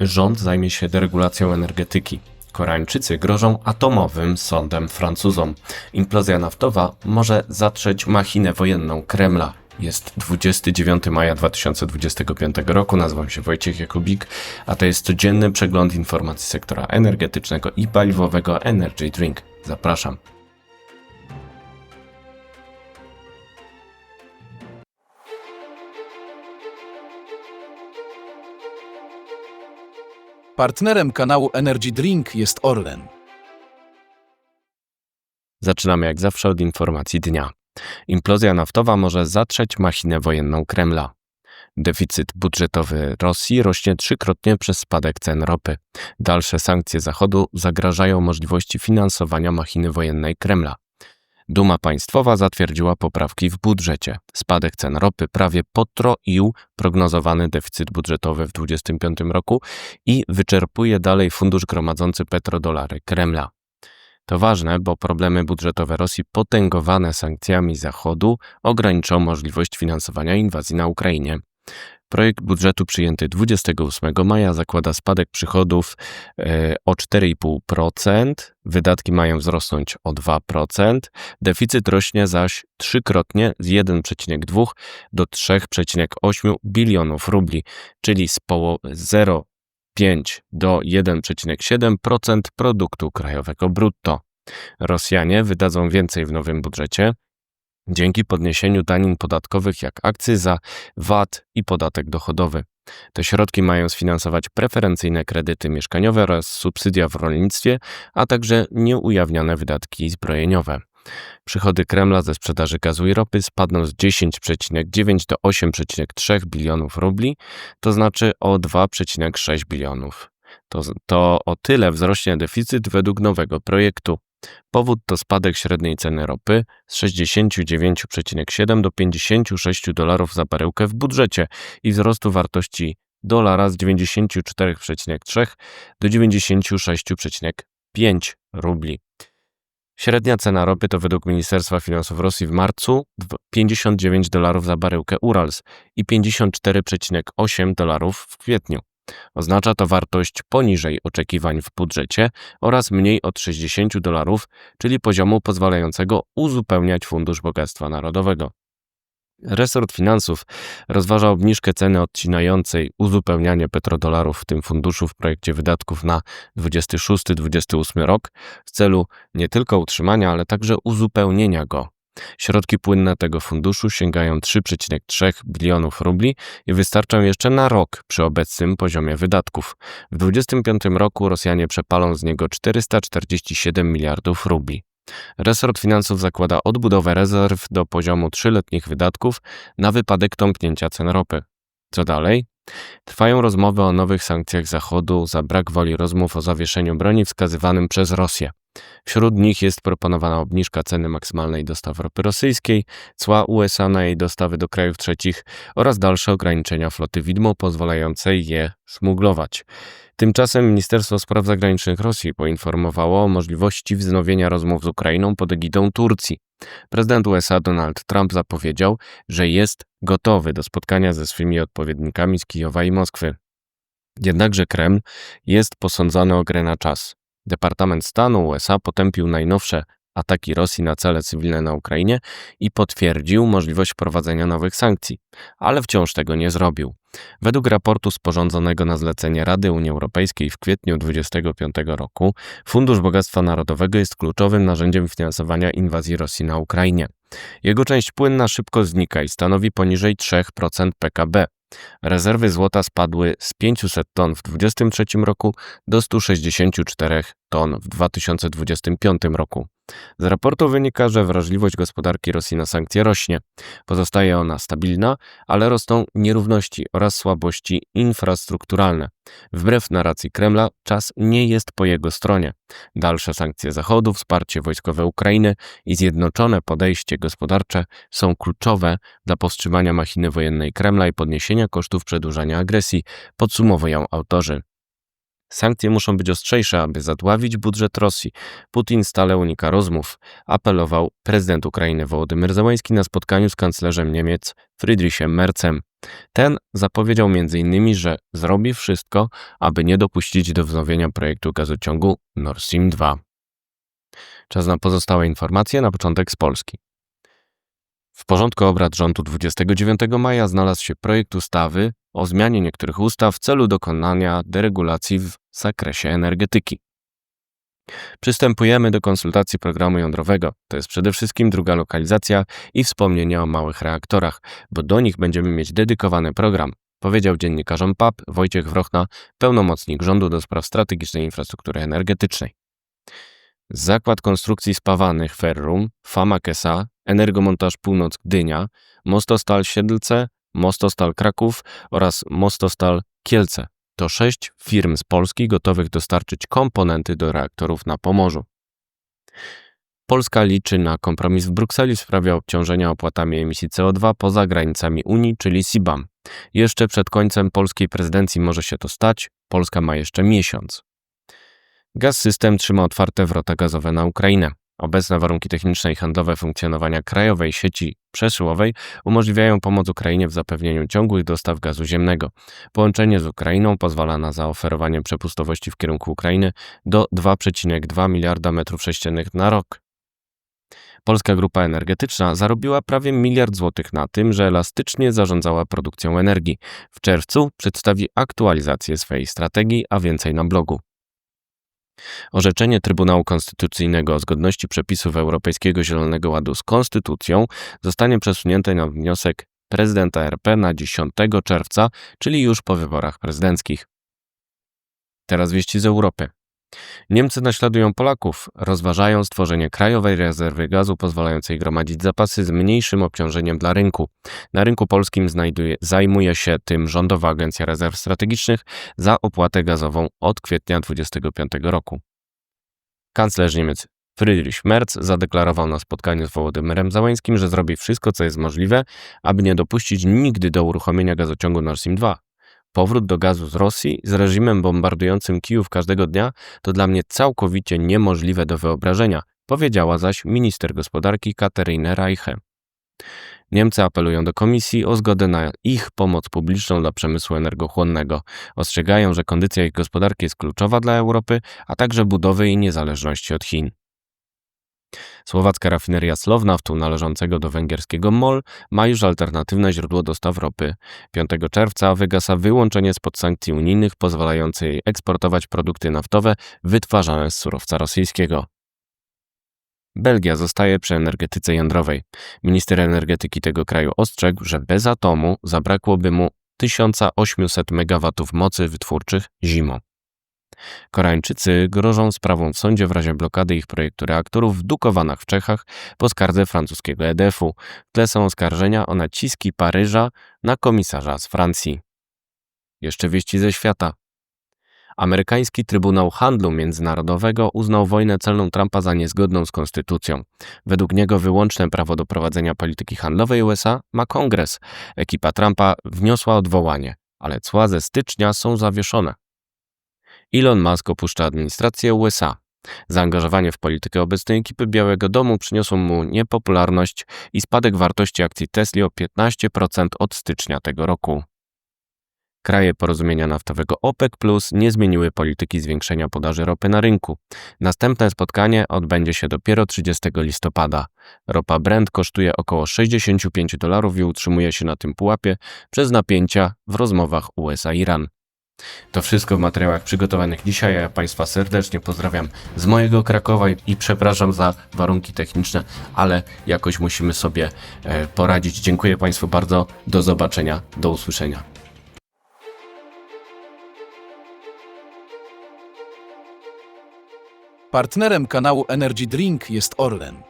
Rząd zajmie się deregulacją energetyki. Koreańczycy grożą atomowym sądem Francuzom. Implozja naftowa może zatrzeć machinę wojenną Kremla. Jest 29 maja 2025 roku, nazywam się Wojciech Jakubik, a to jest codzienny przegląd informacji sektora energetycznego i paliwowego Energy Drink. Zapraszam. Partnerem kanału Energy Drink jest Orlen. Zaczynamy jak zawsze od informacji dnia. Implozja naftowa może zatrzeć machinę wojenną Kremla. Deficyt budżetowy Rosji rośnie trzykrotnie przez spadek cen ropy. Dalsze sankcje Zachodu zagrażają możliwości finansowania machiny wojennej Kremla. Duma Państwowa zatwierdziła poprawki w budżecie. Spadek cen ropy prawie potroił prognozowany deficyt budżetowy w 2025 roku i wyczerpuje dalej fundusz gromadzący petrodolary Kremla. To ważne, bo problemy budżetowe Rosji potęgowane sankcjami Zachodu ograniczą możliwość finansowania inwazji na Ukrainie. Projekt budżetu przyjęty 28 maja zakłada spadek przychodów e, o 4,5%, wydatki mają wzrosnąć o 2%, deficyt rośnie zaś trzykrotnie z 1,2 do 3,8 bilionów rubli, czyli z połowy 0,5 do 1,7% produktu krajowego brutto. Rosjanie wydadzą więcej w nowym budżecie, dzięki podniesieniu danin podatkowych jak akcyza, VAT i podatek dochodowy. Te środki mają sfinansować preferencyjne kredyty mieszkaniowe oraz subsydia w rolnictwie, a także nieujawnione wydatki zbrojeniowe. Przychody Kremla ze sprzedaży gazu i ropy spadną z 10,9 do 8,3 bilionów rubli, to znaczy o 2,6 bilionów. To, to o tyle wzrośnie deficyt według nowego projektu. Powód to spadek średniej ceny ropy z 69,7 do 56 dolarów za baryłkę w budżecie i wzrostu wartości dolara z 94,3 do 96,5 rubli. Średnia cena ropy to według Ministerstwa Finansów Rosji w marcu 59 dolarów za baryłkę Urals i 54,8 dolarów w kwietniu. Oznacza to wartość poniżej oczekiwań w budżecie oraz mniej od 60 dolarów, czyli poziomu pozwalającego uzupełniać Fundusz Bogactwa Narodowego. Resort Finansów rozważa obniżkę ceny odcinającej uzupełnianie petrodolarów w tym funduszu w projekcie wydatków na 26-28 rok w celu nie tylko utrzymania, ale także uzupełnienia go. Środki płynne tego funduszu sięgają 3,3 bilionów rubli i wystarczą jeszcze na rok przy obecnym poziomie wydatków. W 2025 roku Rosjanie przepalą z niego 447 miliardów rubli. Resort Finansów zakłada odbudowę rezerw do poziomu trzyletnich wydatków na wypadek tąpnięcia cen ropy. Co dalej? Trwają rozmowy o nowych sankcjach Zachodu za brak woli rozmów o zawieszeniu broni wskazywanym przez Rosję. Wśród nich jest proponowana obniżka ceny maksymalnej dostaw ropy rosyjskiej, cła USA na jej dostawy do krajów trzecich oraz dalsze ograniczenia floty widmo pozwalające je smuglować. Tymczasem Ministerstwo Spraw Zagranicznych Rosji poinformowało o możliwości wznowienia rozmów z Ukrainą pod egidą Turcji. Prezydent USA Donald Trump zapowiedział, że jest gotowy do spotkania ze swymi odpowiednikami z Kijowa i Moskwy. Jednakże Kreml jest posądzany o grę na czas. Departament Stanu USA potępił najnowsze ataki Rosji na cele cywilne na Ukrainie i potwierdził możliwość wprowadzenia nowych sankcji, ale wciąż tego nie zrobił. Według raportu sporządzonego na zlecenie Rady Unii Europejskiej w kwietniu 2025 roku, Fundusz Bogactwa Narodowego jest kluczowym narzędziem finansowania inwazji Rosji na Ukrainie. Jego część płynna szybko znika i stanowi poniżej 3% PKB. Rezerwy złota spadły z 500 ton w 2023 roku do 164 ton w 2025 roku. Z raportu wynika, że wrażliwość gospodarki Rosji na sankcje rośnie. Pozostaje ona stabilna, ale rosną nierówności oraz słabości infrastrukturalne. Wbrew narracji Kremla, czas nie jest po jego stronie. Dalsze sankcje Zachodu, wsparcie wojskowe Ukrainy i zjednoczone podejście gospodarcze są kluczowe dla powstrzymania machiny wojennej Kremla i podniesienia kosztów przedłużania agresji, podsumowują autorzy. Sankcje muszą być ostrzejsze, aby zadławić budżet Rosji. Putin stale unika rozmów, apelował prezydent Ukrainy Wołodymyr Zełański na spotkaniu z kanclerzem Niemiec Friedrichem Merzem. Ten zapowiedział m.in., że zrobi wszystko, aby nie dopuścić do wznowienia projektu gazociągu Nord Stream 2. Czas na pozostałe informacje, na początek z Polski. W porządku obrad rządu 29 maja znalazł się projekt ustawy o zmianie niektórych ustaw w celu dokonania deregulacji w zakresie energetyki. Przystępujemy do konsultacji programu jądrowego. To jest przede wszystkim druga lokalizacja i wspomnienia o małych reaktorach, bo do nich będziemy mieć dedykowany program, powiedział dziennikarzom PAP Wojciech Wrochna, pełnomocnik rządu do spraw strategicznej infrastruktury energetycznej. Zakład Konstrukcji Spawanych Ferrum, Fama Kesa, Energomontaż Północ Gdynia, Mostostal Siedlce, Mostostal Kraków oraz Mostostal Kielce. To sześć firm z Polski gotowych dostarczyć komponenty do reaktorów na Pomorzu. Polska liczy na kompromis w Brukseli w sprawie obciążenia opłatami emisji CO2 poza granicami Unii, czyli CBAM. Jeszcze przed końcem polskiej prezydencji może się to stać. Polska ma jeszcze miesiąc. Gaz System trzyma otwarte wrota gazowe na Ukrainę. Obecne warunki techniczne i handlowe funkcjonowania krajowej sieci przesyłowej umożliwiają pomoc Ukrainie w zapewnieniu ciągłych dostaw gazu ziemnego. Połączenie z Ukrainą pozwala na zaoferowanie przepustowości w kierunku Ukrainy do 2,2 miliarda metrów sześciennych na rok. Polska Grupa Energetyczna zarobiła prawie miliard złotych na tym, że elastycznie zarządzała produkcją energii. W czerwcu przedstawi aktualizację swojej strategii, a więcej na blogu. Orzeczenie Trybunału Konstytucyjnego o zgodności przepisów Europejskiego Zielonego Ładu z Konstytucją zostanie przesunięte na wniosek prezydenta RP na 10 czerwca, czyli już po wyborach prezydenckich. Teraz wieści z Europy. Niemcy naśladują Polaków, rozważają stworzenie krajowej rezerwy gazu pozwalającej gromadzić zapasy z mniejszym obciążeniem dla rynku. Na rynku polskim znajduje, zajmuje się tym Rządowa Agencja Rezerw Strategicznych za opłatę gazową od kwietnia 2025 roku. Kanclerz Niemiec Friedrich Merz zadeklarował na spotkaniu z Wołodymyrem Załańskim, że zrobi wszystko, co jest możliwe, aby nie dopuścić nigdy do uruchomienia gazociągu Nord Stream 2. Powrót do gazu z Rosji z reżimem bombardującym Kijów każdego dnia to dla mnie całkowicie niemożliwe do wyobrażenia, powiedziała zaś minister gospodarki Katerine Reiche. Niemcy apelują do komisji o zgodę na ich pomoc publiczną dla przemysłu energochłonnego. Ostrzegają, że kondycja ich gospodarki jest kluczowa dla Europy, a także budowy jej niezależności od Chin. Słowacka rafineria Slovnaftu należącego do węgierskiego MOL ma już alternatywne źródło dostaw ropy. 5 czerwca wygasa wyłączenie spod sankcji unijnych pozwalające jej eksportować produkty naftowe wytwarzane z surowca rosyjskiego. Belgia zostaje przy energetyce jądrowej. Minister energetyki tego kraju ostrzegł, że bez atomu zabrakłoby mu 1800 MW mocy wytwórczych zimą. Koreańczycy grożą sprawą w sądzie w razie blokady ich projektu reaktorów w Dukowanach w Czechach po skardze francuskiego EDF-u. W tle są oskarżenia o naciski Paryża na komisarza z Francji. Jeszcze wieści ze świata. Amerykański Trybunał Handlu Międzynarodowego uznał wojnę celną Trumpa za niezgodną z konstytucją. Według niego wyłączne prawo do prowadzenia polityki handlowej USA ma kongres. Ekipa Trumpa wniosła odwołanie, ale cła ze stycznia są zawieszone. Elon Musk opuszcza administrację USA. Zaangażowanie w politykę obecnej ekipy Białego Domu przyniosło mu niepopularność i spadek wartości akcji Tesla o 15% od stycznia tego roku. Kraje porozumienia naftowego OPEC Plus nie zmieniły polityki zwiększenia podaży ropy na rynku. Następne spotkanie odbędzie się dopiero 30 listopada. Ropa Brent kosztuje około 65 dolarów i utrzymuje się na tym pułapie przez napięcia w rozmowach USA-Iran. To wszystko w materiałach przygotowanych dzisiaj, ja Państwa serdecznie pozdrawiam z mojego Krakowa i- i przepraszam za warunki techniczne, ale jakoś musimy sobie e, poradzić. Dziękuję Państwu bardzo, do zobaczenia, do usłyszenia. Partnerem kanału Energy Drink jest Orlen.